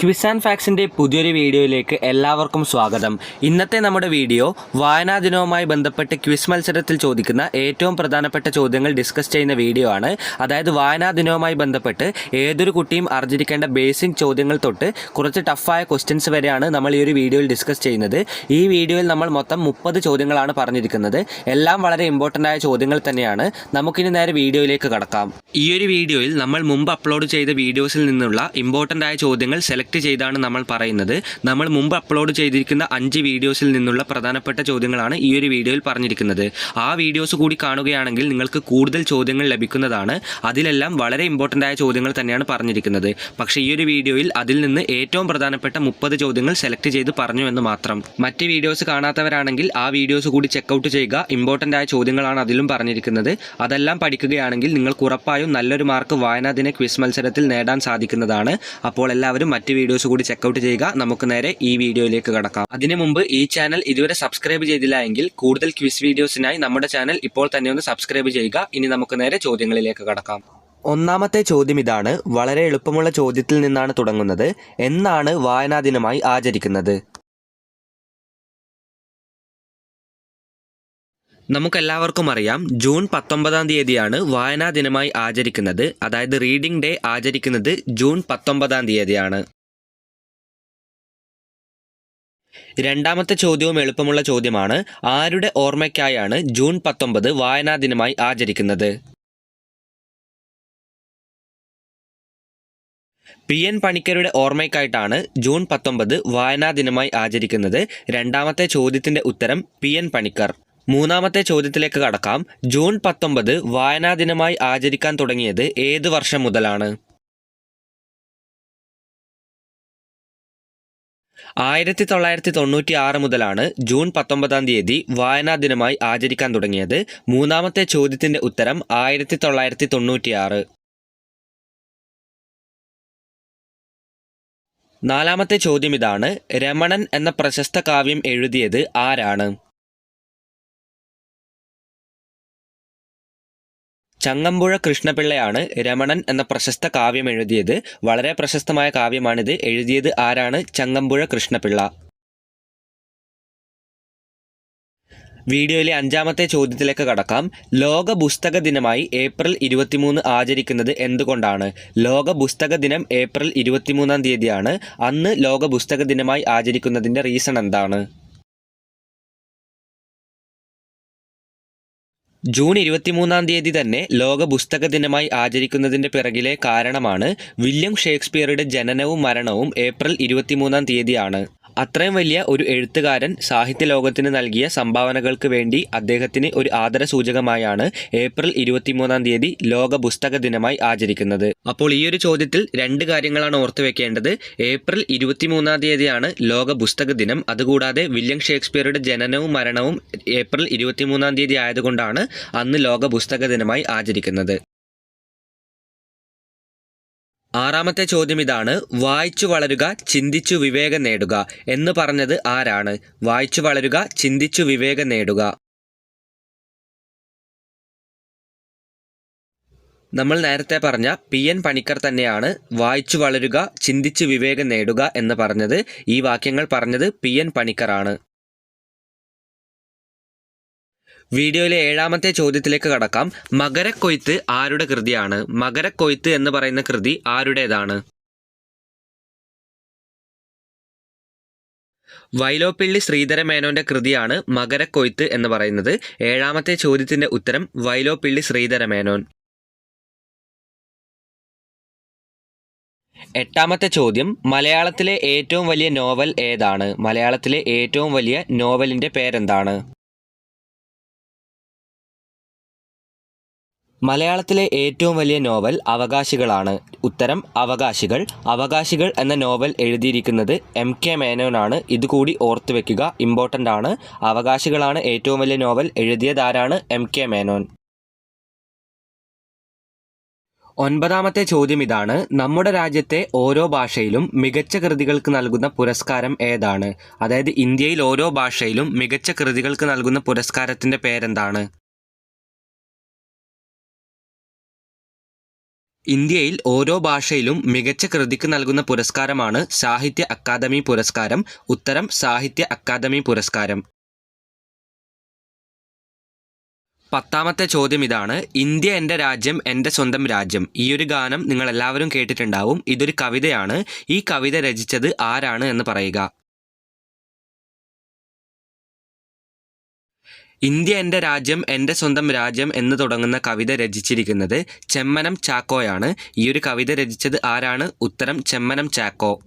Quiz and ഫാക്സിന്റെ പുതിയൊരു വീഡിയോയിലേക്ക് എല്ലാവർക്കും സ്വാഗതം. ഇന്നത്തെ നമ്മുടെ വീഡിയോ വായനാ ദിനവുമായി ബന്ധപ്പെട്ട് ക്വിസ് മത്സരത്തിൽ ചോദിക്കുന്ന ഏറ്റവും പ്രധാനപ്പെട്ട ചോദ്യങ്ങൾ ഡിസ്കസ് ചെയ്യുന്ന വീഡിയോ ആണ്. അതായത് വായനാ ദിനവുമായി ബന്ധപ്പെട്ട് ഏതൊരു കുട്ടിയും അറിഞ്ഞിരിക്കേണ്ട ബേസിക് ചോദ്യങ്ങൾ തൊട്ട് കുറച്ച് ടഫായ ക്വസ്റ്റ്യൻസ് വരെയാണ് നമ്മൾ ഈ ഒരു വീഡിയോയിൽ ഡിസ്കസ് ചെയ്യുന്നത്. ഈ വീഡിയോയിൽ നമ്മൾ മൊത്തം മുപ്പത് ചോദ്യങ്ങളാണ് പറഞ്ഞിരിക്കുന്നത്. എല്ലാം വളരെ ഇമ്പോർട്ടന്റ് ആയ ചോദ്യങ്ങൾ തന്നെയാണ്. നമുക്കിനി നേരെ വീഡിയോയിലേക്ക് കടക്കാം. ഈ ഒരു വീഡിയോയിൽ നമ്മൾ മുമ്പ് അപ്ലോഡ് ചെയ്ത വീഡിയോസിൽ നിന്നുള്ള ഇമ്പോർട്ടന്റ് ആയ ചോദ്യങ്ങൾ സെലക്ട് ചെയ്താണ് നമ്മൾ പറയുന്നത്. നമ്മൾ മുമ്പ് അപ്ലോഡ് ചെയ്തിരിക്കുന്ന അഞ്ച് വീഡിയോസിൽ നിന്നുള്ള പ്രധാനപ്പെട്ട ചോദ്യങ്ങളാണ് ഈ ഒരു വീഡിയോയിൽ പറഞ്ഞിരിക്കുന്നത്. ആ വീഡിയോസ് കൂടി കാണുകയാണെങ്കിൽ നിങ്ങൾക്ക് കൂടുതൽ ചോദ്യങ്ങൾ ലഭിക്കുന്നതാണ്. അതിലെല്ലാം വളരെ ഇമ്പോർട്ടന്റ് ആയ ചോദ്യങ്ങൾ തന്നെയാണ് പറഞ്ഞിരിക്കുന്നത്. പക്ഷേ ഈ ഒരു വീഡിയോയിൽ അതിൽ നിന്ന് ഏറ്റവും പ്രധാനപ്പെട്ട മുപ്പത് ചോദ്യങ്ങൾ സെലക്ട് ചെയ്ത് പറഞ്ഞു എന്ന് മാത്രം. മറ്റ് വീഡിയോസ് കാണാത്തവരാണെങ്കിൽ ആ വീഡിയോസ് കൂടി ചെക്കൗട്ട് ചെയ്യുക. ഇമ്പോർട്ടന്റ് ആയ ചോദ്യങ്ങളാണ് അതിലും പറഞ്ഞിരിക്കുന്നത്. അതെല്ലാം പഠിക്കുകയാണെങ്കിൽ നിങ്ങൾക്ക് ഉറപ്പായും നല്ലൊരു മാർക്ക് വായനാദിന ക്വിസ് മത്സരത്തിൽ നേടാൻ സാധിക്കുന്നതാണ്. അപ്പോൾ എല്ലാവരും മറ്റ് വീഡിയോസ് കൂടി ചെക്കൗട്ട് ചെയ്യുക. നമുക്ക് നേരെ ഈ വീഡിയോയിലേക്ക് കടക്കാം. അതിനു മുമ്പ് ഈ ചാനൽ ഇതുവരെ സബ്സ്ക്രൈബ് ചെയ്തില്ല എങ്കിൽ കൂടുതൽ ക്വിസ് വീഡിയോസിനായി നമ്മുടെ ചാനൽ ഇപ്പോൾ തന്നെ ഒന്ന് സബ്സ്ക്രൈബ് ചെയ്യുക. ഇനി നമുക്ക് നേരെ ചോദ്യങ്ങളിലേക്ക് കടക്കാം. ഒന്നാമത്തെ ചോദ്യം ഇതാണ്. വളരെ എളുപ്പമുള്ള ചോദ്യത്തിൽ നിന്നാണ് തുടങ്ങുന്നത്. എന്നാണ് വായനാ ദിനമായി ആചരിക്കുന്നത്? നമുക്കെല്ലാവർക്കും അറിയാം. ജൂൺ പത്തൊമ്പതാം തീയതിയാണ് വായനാ ദിനമായി ആചരിക്കുന്നത്. അതായത് റീഡിംഗ് ഡേ ആചരിക്കുന്നത് ജൂൺ പത്തൊമ്പതാം തീയതിയാണ്. രണ്ടാമത്തെ ചോദ്യവും എളുപ്പമുള്ള ചോദ്യമാണ്. ആരുടെ ഓർമ്മയ്ക്കായാണ് ജൂൺ പത്തൊമ്പത് വായനാ ദിനമായി ആചരിക്കുന്നത്? പി എൻ പണിക്കരുടെ ഓർമ്മയ്ക്കായിട്ടാണ് ജൂൺ പത്തൊമ്പത് വായനാ ദിനമായി ആചരിക്കുന്നത്. രണ്ടാമത്തെ ചോദ്യത്തിന്റെ ഉത്തരം പി എൻ പണിക്കർ. മൂന്നാമത്തെ ചോദ്യത്തിലേക്ക് കടക്കാം. ജൂൺ പത്തൊമ്പത് വായനാ ദിനമായി ആചരിക്കാൻ തുടങ്ങിയത് ഏത് വർഷം മുതലാണ്? ആയിരത്തി തൊള്ളായിരത്തി തൊണ്ണൂറ്റി ആറ് മുതലാണ് ജൂൺ പത്തൊമ്പതാം തീയതി വായനാ ദിനമായി ആചരിക്കാൻ തുടങ്ങിയത്. മൂന്നാമത്തെ ചോദ്യത്തിന്റെ ഉത്തരം ആയിരത്തി തൊള്ളായിരത്തി തൊണ്ണൂറ്റിയാറ് നാലാമത്തെ ചോദ്യം ഇതാണ് രമണൻ എന്ന പ്രശസ്ത കാവ്യം എഴുതിയത് ആരാണ്? ചങ്ങമ്പുഴ കൃഷ്ണപിള്ളയാണ് രമണൻ എന്ന പ്രശസ്ത കാവ്യം എഴുതിയത്. വളരെ പ്രശസ്തമായ കാവ്യമാണിത്. എഴുതിയത് ആരാണ്? ചങ്ങമ്പുഴ കൃഷ്ണപിള്ള. വീഡിയോയിലെ അഞ്ചാമത്തെ ചോദ്യത്തിലേക്ക് കടക്കാം. ലോക പുസ്തക ദിനമായി ഏപ്രിൽ ഇരുപത്തിമൂന്ന് ആചരിക്കുന്നത് എന്തുകൊണ്ടാണ്? ലോക പുസ്തക ദിനം ഏപ്രിൽ ഇരുപത്തിമൂന്നാം തീയതിയാണ്. അന്ന് ലോക പുസ്തക ദിനമായി ആചരിക്കുന്നതിന്റെ റീസൺ എന്താണ്? ജൂൺ ഇരുപത്തിമൂന്നാം തീയതി തന്നെ ലോക പുസ്തക ദിനമായി ആചരിക്കുന്നതിന്റെ പിറകിലെ കാരണമാണ് വില്യം ഷേക്സ്പിയറുടെ ജനനവും മരണവും ഏപ്രിൽ ഇരുപത്തിമൂന്നാം തീയതിയാണ്. അത്രയും വലിയ ഒരു എഴുത്തുകാരൻ സാഹിത്യ ലോകത്തിന് നൽകിയ സംഭാവനകൾക്ക് വേണ്ടി അദ്ദേഹത്തിന് ഒരു ആദര സൂചകമായാണ് ഏപ്രിൽ ഇരുപത്തിമൂന്നാം തീയതി ലോക പുസ്തക ദിനമായി ആചരിക്കുന്നത്. അപ്പോൾ ഈ ഒരു ചോദ്യത്തിൽ രണ്ട് കാര്യങ്ങളാണ് ഓർത്തു വെക്കേണ്ടത്. ഏപ്രിൽ ഇരുപത്തിമൂന്നാം തീയതിയാണ് ലോക പുസ്തക ദിനം അതുകൂടാതെ വില്യം ഷേക്സ്പിയറുടെ ജനനവും മരണവും ഏപ്രിൽ ഇരുപത്തിമൂന്നാം തീയതി ആയതുകൊണ്ടാണ് അന്ന് ലോക പുസ്തക ദിനമായി ആചരിക്കുന്നത്. ആറാമത്തെ ചോദ്യം ഇതാണ് വായിച്ചു വളരുക ചിന്തിച്ചു വിവേകം നേടുക എന്ന് പറഞ്ഞത് ആരാണ്? വായിച്ചു വളരുക ചിന്തിച്ചു വിവേകം നേടുക നമ്മൾ നേരത്തെ പറഞ്ഞ പി. എൻ. പണിക്കർ തന്നെയാണ് വായിച്ചു വളരുക ചിന്തിച്ചു വിവേകം നേടുക എന്ന് പറഞ്ഞത്. ഈ വാക്യങ്ങൾ പറഞ്ഞത് പി. എൻ. പണിക്കറാണ്. വീഡിയോയിലെ ഏഴാമത്തെ ചോദ്യത്തിലേക്ക് കടക്കാം. മകരക്കൊയ്ത്ത് ആരുടെ കൃതിയാണ്? മകരക്കൊയ്ത്ത് എന്ന് പറയുന്ന കൃതി ആരുടേതാണ്? വൈലോപ്പിള്ളി ശ്രീധര മേനോന്റെ കൃതിയാണ് മകരക്കൊയ്ത്ത് എന്ന് പറയുന്നത്. ഏഴാമത്തെ ചോദ്യത്തിന്റെ ഉത്തരം വൈലോപ്പിള്ളി ശ്രീധര മേനോൻ. എട്ടാമത്തെ ചോദ്യം മലയാളത്തിലെ ഏറ്റവും വലിയ നോവൽ ഏതാണ്? മലയാളത്തിലെ ഏറ്റവും വലിയ നോവലിന്റെ പേരെന്താണ്? മലയാളത്തിലെ ഏറ്റവും വലിയ നോവൽ അവകാശികളാണ്. ഉത്തരം അവകാശികൾ. അവകാശികൾ എന്ന നോവൽ എഴുതിയിരിക്കുന്നത് എം കെ മേനോനാണ്. ഇതുകൂടി ഓർത്തു വെക്കുക ഇമ്പോർട്ടന്റ് ആണ്. അവകാശികളാണ് ഏറ്റവും വലിയ നോവൽ എഴുതിയതാരാണ് എം കെ മേനോൻ. ഒൻപതാമത്തെ ചോദ്യം ഇതാണ്. നമ്മുടെ രാജ്യത്തെ ഓരോ ഭാഷയിലും മികച്ച കൃതികൾക്ക് നൽകുന്ന പുരസ്കാരം ഏതാണ്? അതായത് ഇന്ത്യയിൽ ഓരോ ഭാഷയിലും മികച്ച കൃതികൾക്ക് നൽകുന്ന പുരസ്കാരത്തിന്റെ പേരെന്താണ്? ഇന്ത്യയിൽ ഓരോ ഭാഷയിലും മികച്ച കൃതിക്ക് നൽകുന്ന പുരസ്കാരമാണ് സാഹിത്യ അക്കാദമി പുരസ്കാരം ഉത്തരം സാഹിത്യ അക്കാദമി പുരസ്കാരം. പത്താമത്തെ ചോദ്യം ഇതാണ് ഇന്ത്യ എന്റെ രാജ്യം എന്റെ സ്വന്തം രാജ്യം. ഈ ഒരു ഗാനം നിങ്ങൾ എല്ലാവരും കേട്ടിട്ടുണ്ടാവും ഇതൊരു കവിതയാണ് ഈ കവിത രചിച്ചത് ആരാണ് എന്ന് പറയുക. ഇന്ത്യ എന്റെ രാജ്യം എന്റെ സ്വന്തം രാജ്യം എന്ന് തുടങ്ങുന്ന കവിത രചിച്ചിരിക്കുന്നത് ചെമ്മനം ചാക്കോയാണ്. ഈ ഒരു കവിത രചിച്ചത് ആരാണ്? ഉത്തരം ചെമ്മനം ചാക്കോ.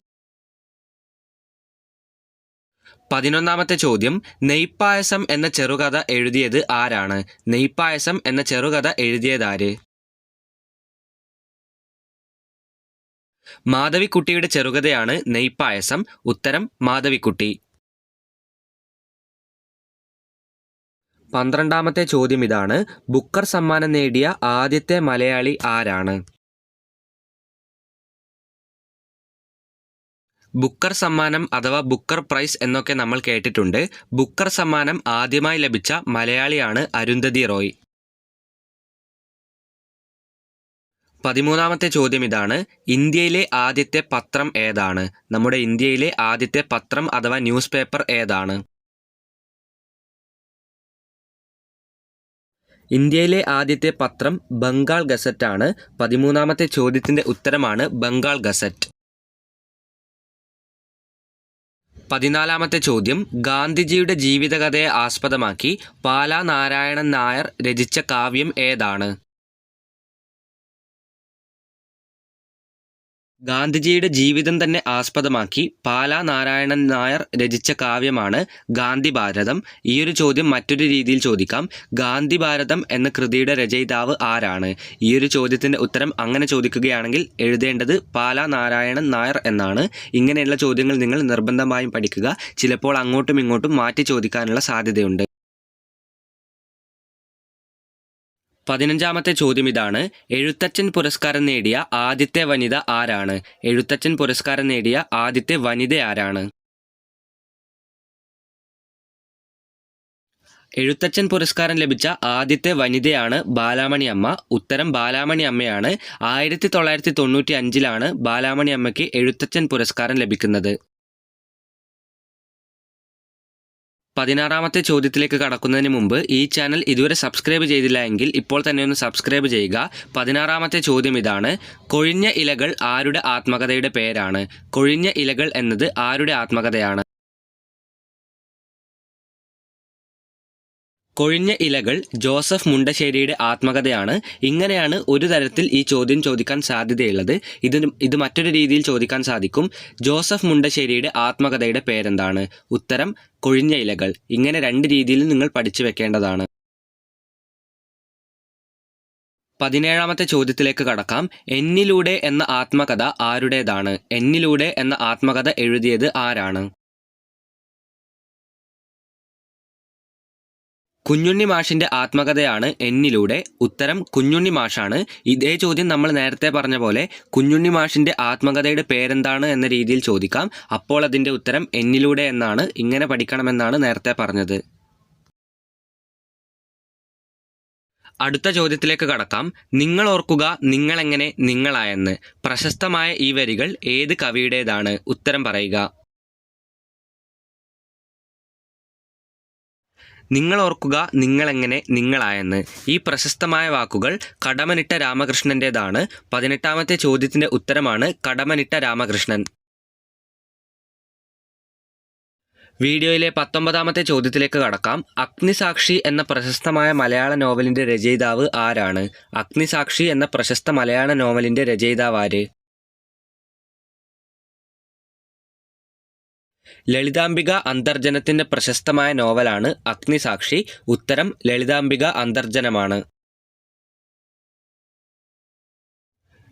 പതിനൊന്നാമത്തെ ചോദ്യം. നെയ്പ്പായസം എന്ന ചെറുകഥ എഴുതിയത് ആരാണ്? നെയ്പ്പായസം എന്ന ചെറുകഥ എഴുതിയതാര് മാധവിക്കുട്ടിയുടെ ചെറുകഥയാണ് നെയ്പ്പായസം. ഉത്തരം മാധവിക്കുട്ടി. പന്ത്രണ്ടാമത്തെ ചോദ്യം ഇതാണ് ബുക്കർ സമ്മാനം നേടിയ ആദ്യത്തെ മലയാളി ആരാണ്? ബുക്കർ സമ്മാനം അഥവാ ബുക്കർ പ്രൈസ് എന്നൊക്കെ നമ്മൾ കേട്ടിട്ടുണ്ട്. ബുക്കർ സമ്മാനം ആദ്യമായി ലഭിച്ച മലയാളിയാണ് അരുന്ധതി റോയ്. പതിമൂന്നാമത്തെ ചോദ്യം ഇതാണ് ഇന്ത്യയിലെ ആദ്യത്തെ പത്രം ഏതാണ്? നമ്മുടെ ഇന്ത്യയിലെ ആദ്യത്തെ പത്രം അഥവാ ന്യൂസ് പേപ്പർ ഏതാണ്? ഇന്ത്യയിലെ ആദ്യത്തെ പത്രം ബംഗാൾ ഗസറ്റ് ആണ്. പതിമൂന്നാമത്തെ ചോദ്യത്തിന്റെ ഉത്തരമാണ് ബംഗാൾ ഗസറ്റ്. പതിനാലാമത്തെ ചോദ്യം ഗാന്ധിജിയുടെ ജീവിതകഥയെ ആസ്പദമാക്കി പാലാ നാരായണൻ നായർ രചിച്ച കാവ്യം ഏതാണ്? ഗാന്ധിജിയുടെ ജീവിതം തന്നെ ആസ്പദമാക്കി പാലാ നാരായണൻ നായർ രചിച്ച കാവ്യമാണ് ഗാന്ധി ഭാരതം. ഈയൊരു ചോദ്യം മറ്റൊരു രീതിയിൽ ചോദിക്കാം. ഗാന്ധി ഭാരതം എന്ന കൃതിയുടെ രചയിതാവ് ആരാണ്? ഈയൊരു ചോദ്യത്തിന്റെ ഉത്തരം അങ്ങനെ ചോദിക്കുകയാണെങ്കിൽ എഴുതേണ്ടത് പാലാ നാരായണൻ നായർ എന്നാണ്. ഇങ്ങനെയുള്ള ചോദ്യങ്ങൾ നിങ്ങൾ നിർബന്ധമായും പഠിക്കുക. ചിലപ്പോൾ അങ്ങോട്ടും ഇങ്ങോട്ടും മാറ്റി ചോദിക്കാനുള്ള സാധ്യതയുണ്ട്. പതിനഞ്ചാമത്തെ ചോദ്യം ഇതാണ്. എഴുത്തച്ഛൻ പുരസ്കാരം നേടിയ ആദ്യത്തെ വനിത ആരാണ്? എഴുത്തച്ഛൻ പുരസ്കാരം നേടിയ ആദ്യത്തെ വനിത ആരാണ്? എഴുത്തച്ഛൻ പുരസ്കാരം ലഭിച്ച ആദ്യത്തെ വനിതയാണ് ബാലാമണി അമ്മ. ഉത്തരം ബാലാമണി അമ്മയാണ്. ആയിരത്തി തൊള്ളായിരത്തി തൊണ്ണൂറ്റി അഞ്ചിലാണ് ബാലാമണി അമ്മയ്ക്ക് എഴുത്തച്ഛൻ പുരസ്കാരം ലഭിക്കുന്നത്. പതിനാറാമത്തെ ചോദ്യത്തിലേക്ക് കടക്കുന്നതിന് മുമ്പ് ഈ ചാനൽ ഇതുവരെ സബ്സ്ക്രൈബ് ചെയ്തില്ല എങ്കിൽ ഇപ്പോൾ തന്നെ ഒന്ന് സബ്സ്ക്രൈബ് ചെയ്യുക. പതിനാറാമത്തെ ചോദ്യം ഇതാണ്. കൊഴിഞ്ഞ ഇലകൾ ആരുടെ ആത്മകഥയുടെ പേരാണ്? കൊഴിഞ്ഞ ഇലകൾ എന്നത് ആരുടെ ആത്മകഥയാണ്? കൊഴിഞ്ഞ ഇലകൾ ജോസഫ് മുണ്ടശ്ശേരിയുടെ ആത്മകഥയാണ്. ഇങ്ങനെയാണ് ഒരു തരത്തിൽ ഈ ചോദ്യം ചോദിക്കാൻ സാധ്യതയുള്ളത്. ഇത് ഇത് മറ്റൊരു രീതിയിൽ ചോദിക്കാൻ സാധിക്കും. ജോസഫ് മുണ്ടശ്ശേരിയുടെ ആത്മകഥയുടെ പേരെന്താണ്? ഉത്തരം കൊഴിഞ്ഞ ഇലകൾ. ഇങ്ങനെ രണ്ട് രീതിയിലും നിങ്ങൾ പഠിച്ചു വെക്കേണ്ടതാണ്. പതിനേഴാമത്തെ ചോദ്യത്തിലേക്ക് കടക്കാം. എന്നിലൂടെ എന്ന ആത്മകഥ ആരുടേതാണ്? എന്നിലൂടെ എന്ന ആത്മകഥ എഴുതിയത് ആരാണ്? കുഞ്ഞുണ്ണി മാഷിന്റെ ആത്മകഥയാണ് എന്നിലൂടെ. ഉത്തരം കുഞ്ഞുണ്ണി മാഷാണ്. ഇതേ ചോദ്യം നമ്മൾ നേരത്തെ പറഞ്ഞ പോലെ കുഞ്ഞുണ്ണി മാഷിന്റെ ആത്മകഥയുടെ പേരെന്താണ് എന്ന രീതിയിൽ ചോദിക്കാം. അപ്പോൾ അതിന്റെ ഉത്തരം എന്നിലൂടെ എന്നാണ്. ഇങ്ങനെ പഠിക്കണമെന്നാണ് നേരത്തെ പറഞ്ഞത്. അടുത്ത ചോദ്യത്തിലേക്ക് കടക്കാം. നിങ്ങൾ ഓർക്കുക നിങ്ങളെങ്ങനെ നിങ്ങളായെന്ന്. പ്രശസ്തമായ ഈ വരികൾ ഏത് കവിയുടേതാണ്? ഉത്തരം പറയുക. നിങ്ങൾ ഓർക്കുക നിങ്ങളെങ്ങനെ നിങ്ങളായെന്ന്. ഈ പ്രശസ്തമായ വാക്കുകൾ കടമനിട്ട രാമകൃഷ്ണന്റെതാണ് പതിനെട്ടാമത്തെ ചോദ്യത്തിന്റെ ഉത്തരമാണ് കടമനിട്ട രാമകൃഷ്ണൻ. വീഡിയോയിലെ പത്തൊമ്പതാമത്തെ ചോദ്യത്തിലേക്ക് കടക്കാം. അഗ്നിസാക്ഷി എന്ന പ്രശസ്തമായ മലയാള നോവലിന്റെ രചയിതാവ് ആരാണ്? അഗ്നിസാക്ഷി എന്ന പ്രശസ്ത മലയാള നോവലിന്റെ രചയിതാവ് ആര്? ലളിതാംബിക അന്തർജനത്തിന്റെ പ്രശസ്തമായ നോവലാണ് അഗ്നിസാക്ഷി. ഉത്തരം ലളിതാംബിക അന്തർജനമാണ്.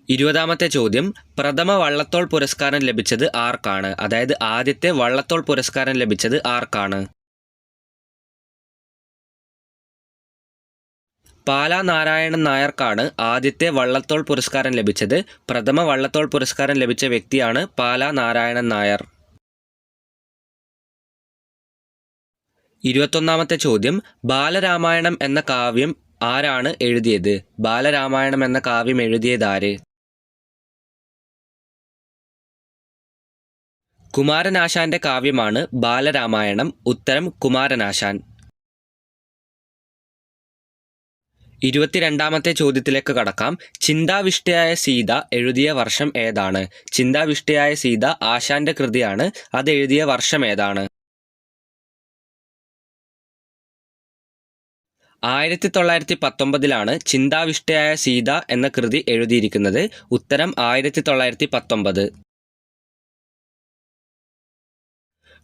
ഇരുപതാമത്തെ ചോദ്യം. പ്രഥമ വള്ളത്തോൾ പുരസ്കാരം ലഭിച്ചത് ആർക്കാണ്? അതായത് ആദ്യത്തെ വള്ളത്തോൾ പുരസ്കാരം ലഭിച്ചത് ആർക്കാണ്? പാല നാരായണൻ നായർക്കാണ് ആദ്യത്തെ വള്ളത്തോൾ പുരസ്കാരം ലഭിച്ചത്. പ്രഥമ വള്ളത്തോൾ പുരസ്കാരം ലഭിച്ച വ്യക്തിയാണ് പാല നാരായണൻ നായർ. ഇരുപത്തൊന്നാമത്തെ ചോദ്യം ബാലരാമായണം എന്ന കാവ്യം ആരാണ് എഴുതിയത്? ബാലരാമായണം എന്ന കാവ്യം എഴുതിയതാര് കുമാരനാശാന്റെ കാവ്യമാണ് ബാലരാമായണം. ഉത്തരം കുമാരനാശാൻ. ഇരുപത്തിരണ്ടാമത്തെ ചോദ്യത്തിലേക്ക് കടക്കാം. ചിന്താവിഷ്ടയായ സീത എഴുതിയ വർഷം ഏതാണ്? ചിന്താവിഷ്ടയായ സീത ആശാന്റെ കൃതിയാണ്. അത് എഴുതിയ വർഷം ഏതാണ്? ആയിരത്തി തൊള്ളായിരത്തി പത്തൊമ്പതിലാണ് ചിന്താവിഷ്ടയായ സീത എന്ന കൃതി എഴുതിയിരിക്കുന്നത്. ഉത്തരം ആയിരത്തി തൊള്ളായിരത്തി പത്തൊമ്പത്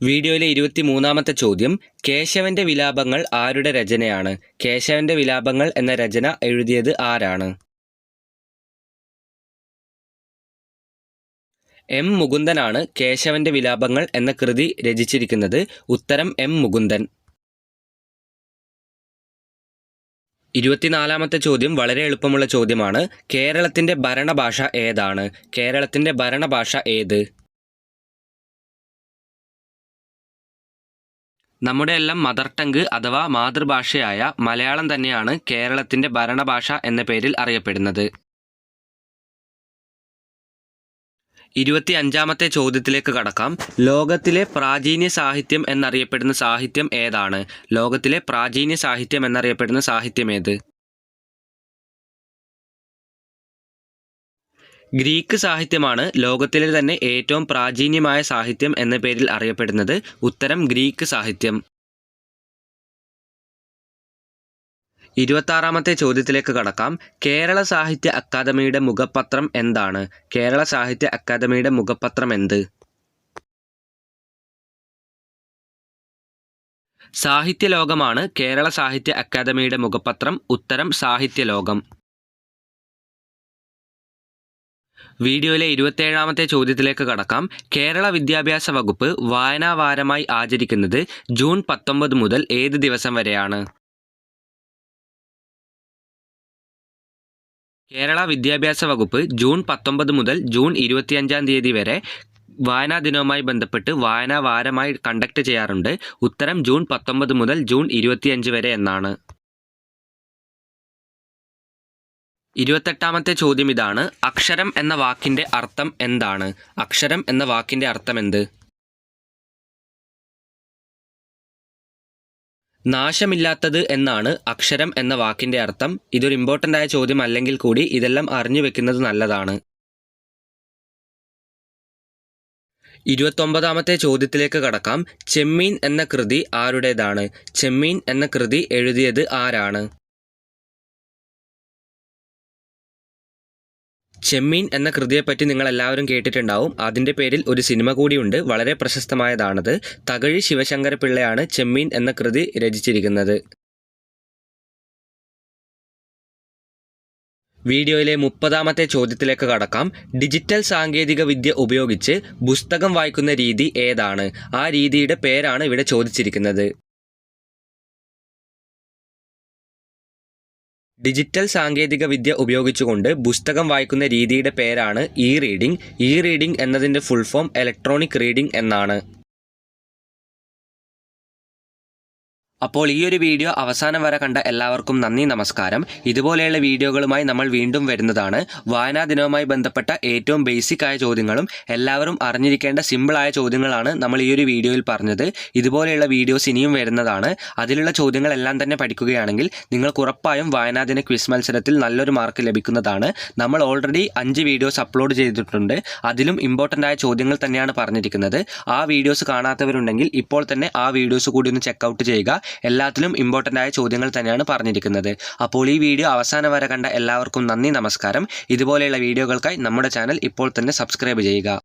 വീഡിയോയിലെ ഇരുപത്തി മൂന്നാമത്തെ ചോദ്യം കേശവന്റെ വിലാപങ്ങൾ ആരുടെ രചനയാണ്? കേശവന്റെ വിലാപങ്ങൾ എന്ന രചന എഴുതിയത് ആരാണ്? എം മുകുന്ദനാണ് കേശവന്റെ വിലാപങ്ങൾ എന്ന കൃതി രചിച്ചിരിക്കുന്നത്. ഉത്തരം എം മുകുന്ദൻ. ഇരുപത്തിനാലാമത്തെ ചോദ്യം വളരെ എളുപ്പമുള്ള ചോദ്യമാണ്. കേരളത്തിന്റെ ഭരണഭാഷ ഏതാണ്? കേരളത്തിന്റെ ഭരണഭാഷ ഏത്? നമ്മുടെ എല്ലാം മദർ ടങ്ക് അഥവാ മാതൃഭാഷയായ മലയാളം തന്നെയാണ് കേരളത്തിന്റെ ഭരണഭാഷ എന്ന പേരിൽ അറിയപ്പെടുന്നത്. ഇരുപത്തി അഞ്ചാമത്തെ ചോദ്യത്തിലേക്ക് കടക്കാം. ലോകത്തിലെ പ്രാചീന സാഹിത്യം എന്നറിയപ്പെടുന്ന സാഹിത്യം ഏതാണ്? ലോകത്തിലെ പ്രാചീന സാഹിത്യം എന്നറിയപ്പെടുന്ന സാഹിത്യം ഏത്? ഗ്രീക്ക് സാഹിത്യമാണ് ലോകത്തിലെ തന്നെ ഏറ്റവും പ്രാചീനമായ സാഹിത്യം എന്ന പേരിൽ അറിയപ്പെടുന്നത്. ഉത്തരം ഗ്രീക്ക് സാഹിത്യം. ഇരുപത്താറാമത്തെ ചോദ്യത്തിലേക്ക് കടക്കാം. കേരള സാഹിത്യ അക്കാദമിയുടെ മുഖപത്രം എന്താണ്? കേരള സാഹിത്യ അക്കാദമിയുടെ മുഖപത്രം എന്ത്? സാഹിത്യലോകമാണ് കേരള സാഹിത്യ അക്കാദമിയുടെ മുഖപത്രം. ഉത്തരം സാഹിത്യലോകം. വീഡിയോയിലെ ഇരുപത്തേഴാമത്തെ ചോദ്യത്തിലേക്ക് കടക്കാം. കേരള വിദ്യാഭ്യാസ വകുപ്പ് വായനാവാരമായി ആചരിക്കുന്നത് ജൂൺ പത്തൊമ്പത് മുതൽ ഏത് ദിവസം വരെയാണ്? കേരള വിദ്യാഭ്യാസ വകുപ്പ് ജൂൺ പത്തൊമ്പത് മുതൽ ജൂൺ ഇരുപത്തിയഞ്ചാം തീയതി വരെ വായനാ ദിനവുമായി ബന്ധപ്പെട്ട് വായനാ വാരമായി കണ്ടക്ട് ചെയ്യാറുണ്ട്. ഉത്തരം ജൂൺ പത്തൊമ്പത് മുതൽ ജൂൺ ഇരുപത്തിയഞ്ച് വരെ എന്നാണ്. ഇരുപത്തെട്ടാമത്തെ ചോദ്യം ഇതാണ്. അക്ഷരം എന്ന വാക്കിന്റെ അർത്ഥം എന്താണ്? അക്ഷരം എന്ന വാക്കിന്റെ അർത്ഥം എന്ത്? നാശമില്ലാത്തത് എന്നാണ് അക്ഷരം എന്ന വാക്കിന്റെ അർത്ഥം. ഇതൊരു ഇമ്പോർട്ടന്റ് ആയ ചോദ്യം അല്ലെങ്കിൽ കൂടി ഇതെല്ലാം അറിഞ്ഞു വെക്കുന്നത് നല്ലതാണ്. ഇരുപത്തൊമ്പതാമത്തെ ചോദ്യത്തിലേക്ക് കടക്കാം. ചെമ്മീൻ എന്ന കൃതി ആരുടേതാണ്? ചെമ്മീൻ എന്ന കൃതി എഴുതിയത് ആരാണ്? ചെമ്മീൻ എന്ന കൃതിയെപ്പറ്റി നിങ്ങൾ എല്ലാവരും കേട്ടിട്ടുണ്ടാവും. അതിന്റെ പേരിൽ ഒരു സിനിമ കൂടിയുണ്ട്. വളരെ പ്രശസ്തമായതാണത്. തകഴി ശിവശങ്കര പിള്ളയാണ് ചെമ്മീൻ എന്ന കൃതി രചിച്ചിരിക്കുന്നത്. വീഡിയോയിലെ മുപ്പതാമത്തെ ചോദ്യത്തിലേക്ക് കടക്കാം. ഡിജിറ്റൽ സാങ്കേതിക വിദ്യ ഉപയോഗിച്ച് പുസ്തകം വായിക്കുന്ന രീതി ഏതാണ്? ആ രീതിയുടെ പേരാണ് ഇവിടെ ചോദിച്ചിരിക്കുന്നത്. ഡിജിറ്റൽ സാങ്കേതിക വിദ്യ ഉപയോഗിച്ചുകൊണ്ട് പുസ്തകം വായിക്കുന്ന രീതിയുടെ പേരാണ് ഇ റീഡിംഗ് ഇ റീഡിംഗ് എന്നതിന്റെ ഫുൾ ഫോം ഇലക്ട്രോണിക് റീഡിംഗ് എന്നാണ്. അപ്പോൾ ഈ ഒരു വീഡിയോ അവസാനം വരെ കണ്ട എല്ലാവർക്കും നന്ദി നമസ്കാരം. ഇതുപോലെയുള്ള വീഡിയോകളുമായി നമ്മൾ വീണ്ടും വരുന്നതാണ്. വായനാ ദിനവുമായി ബന്ധപ്പെട്ട ഏറ്റവും ബേസിക് ആയ ചോദ്യങ്ങളും എല്ലാവരും അറിഞ്ഞിരിക്കേണ്ട സിമ്പിളായ ചോദ്യങ്ങളാണ് നമ്മൾ ഈ ഒരു വീഡിയോയിൽ പറഞ്ഞത്. ഇതുപോലെയുള്ള വീഡിയോസ് ഇനിയും വരുന്നതാണ്. അതിലുള്ള ചോദ്യങ്ങളെല്ലാം തന്നെ പഠിക്കുകയാണെങ്കിൽ നിങ്ങൾക്ക് ഉറപ്പായും വായനാ ദിന ക്വിസ് മത്സരത്തിൽ നല്ലൊരു മാർക്ക് ലഭിക്കുന്നതാണ്. നമ്മൾ ഓൾറെഡി അഞ്ച് വീഡിയോസ് അപ്ലോഡ് ചെയ്തിട്ടുണ്ട്. അതിലും ഇമ്പോർട്ടന്റ് ആയ ചോദ്യങ്ങൾ തന്നെയാണ് പറഞ്ഞിരിക്കുന്നത്. ആ വീഡിയോസ് കാണാത്തവരുണ്ടെങ്കിൽ ഇപ്പോൾ തന്നെ ആ വീഡിയോസ് കൂടി ഒന്ന് ചെക്കൗട്ട് ചെയ്യുക. എല്ലാത്തിലും ഇമ്പോർട്ടന്റ് ആയ ചോദ്യങ്ങൾ തന്നെയാണ് പറഞ്ഞിരിക്കുന്നത്. അപ്പോൾ ഈ വീഡിയോ അവസാനം വരെ കണ്ട എല്ലാവർക്കും നന്ദി നമസ്കാരം. ഇതുപോലെയുള്ള വീഡിയോകൾക്കായി നമ്മുടെ ചാനൽ ഇപ്പോൾ തന്നെ സബ്സ്ക്രൈബ് ചെയ്യുക.